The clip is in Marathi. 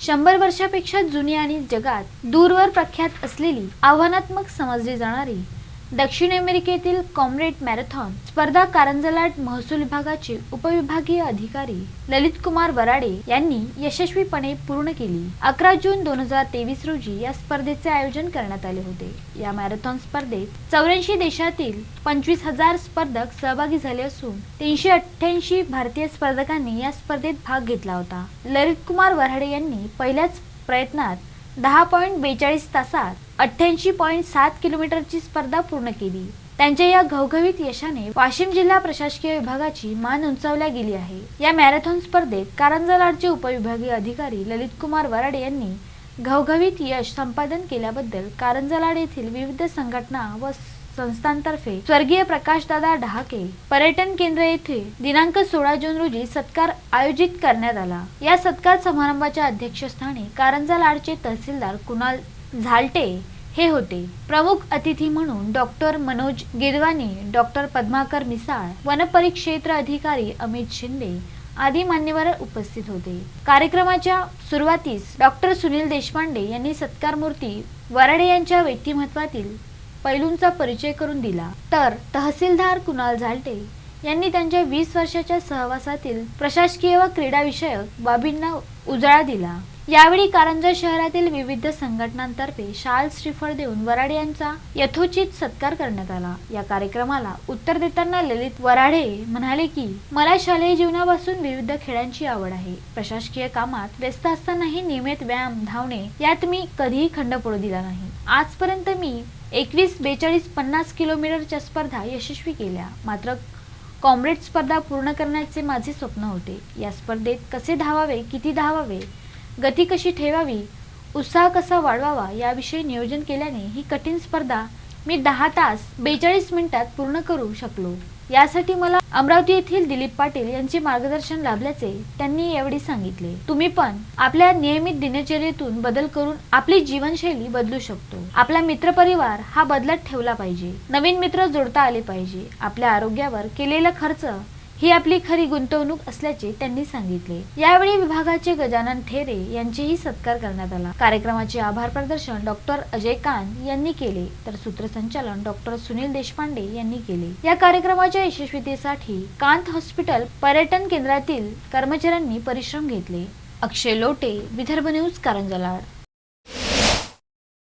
शंभर वर्षापेक्षा जुनी आणि जगात दूरवर प्रख्यात असलेली आव्हानात्मक समजली जाणारी दक्षिण अमेरिकेतील कॉम्रेड मॅरेथॉन स्पर्धा कारंजलाट महसूल विभागाचे उपविभागीय अधिकारी ललित कुमार वराडे यांनी यशस्वीपणे पूर्ण केली. अकरा जून दोन हजार तेवीस रोजी या स्पर्धेचे आयोजन करण्यात आले होते. या मॅरेथॉन स्पर्धेत चौऱ्याऐंशी देशातील पंचवीस हजार स्पर्धक सहभागी झाले असून तीनशे अठ्ठ्याऐंशी भारतीय स्पर्धकांनी या स्पर्धेत भाग घेतला होता. ललित कुमार वराडे यांनी पहिल्याच प्रयत्नात दहा पॉईंट बेचाळीस तासात अठ्ठ्याऐंशी पॉईंट सात किलोमीटरची स्पर्धा पूर्ण केली. त्यांच्या या घवघवीत यशाने वाशिम जिल्हा प्रशासकीय विभागाची मान उंचावल्या गेली आहे. या मॅरेथॉन स्पर्धेत कारंजा उपविभागीय अधिकारी ललित कुमार वराडे यांनी घवघवीत यश संपादन केल्याबद्दल कारंजा येथील विविध संघटना व संस्थांतर्फे स्वर्गीय प्रकाशदादा डहाके पर्यटन केंद्र येथे दिनांक सोळा जून रोजी सत्कार आयोजित करण्यात आला. या सत्कार समारंभाच्या अध्यक्षस्थानी कारंजा लाडचे तहसीलदार कुणाल झालटे हे होते. प्रमुख अतिथी म्हणून डॉक्टर मनोज गिरवानी डॉक्टर पद्माकर मिसाळ वनपरिक्षेत्र अधिकारी अमित शिंदे आदी मान्यवर उपस्थित होते. कार्यक्रमाच्या सुरुवातीस डॉक्टर सुनील देशपांडे यांनी सत्कार मूर्ती वराडे यांच्या व्यक्तिमत्वातील पैलूंचा परिचय करून दिला. तर तहसीलदार कुणाल झालटे यांनी त्यांच्या वीस वर्षाच्या सहवासातील प्रशासकीय व क्रीडा विषयक बाबींना उजाळा दिला. यावेळी कारंजा शहरातील विविध संघटनांतर्फे शाल श्रीफळ देऊन वराडे यांचा यथोचित सत्कार करण्यात आला. या कार्यक्रमाला उत्तर देताना ललित वराडे म्हणाले की मला शालेय जीवनापासून विविध खेळांची आवड आहे. प्रशासकीय कामात व्यस्त असतानाही नियमित व्यायाम धावणे यात मी कधीही खंड पडू दिला नाही. आजपर्यंत मी एकवीस बेचाळीस पन्नास किलोमीटरच्या स्पर्धा यशस्वी केल्या. मात्र कॉम्रेड स्पर्धा पूर्ण करण्याचे माझे स्वप्न होते. या स्पर्धेत कसे धावावे किती धावावे गती कशी ठेवावी उत्साह कसा वाढवावा याविषयी नियोजन केल्याने ही कठीण स्पर्धा मी दहा तास बेचाळीस मिनिटात पूर्ण करू शकलो. यासाठी मला अमरावती येथील दिलीप पाटील यांचे मार्गदर्शन लाभल्याचे त्यांनी यावेळी सांगितले. तुम्ही पण आपल्या नियमित दिनचर्येतून बदल करून आपली जीवनशैली बदलू शकतो. आपला मित्रपरिवार हा बदलत ठेवला पाहिजे. नवीन मित्र जोडता आले पाहिजे. आपल्या आरोग्यावर केलेला खर्च ही आपली खरी गुंतवणूक असल्याचे त्यांनी सांगितले. यावेळी विभागाचे गजानन ठेरे यांचेही सत्कार करण्यात आला. कार्यक्रमाचे आभार प्रदर्शन डॉक्टर अजय कान यांनी केले तर सूत्रसंचालन डॉक्टर सुनील देशपांडे यांनी केले. या कार्यक्रमाच्या यशस्वीतेसाठी कांत हॉस्पिटल पर्यटन केंद्रातील कर्मचाऱ्यांनी परिश्रम घेतले. अक्षय लोटे विदर्भ न्यूज कारंजलाड.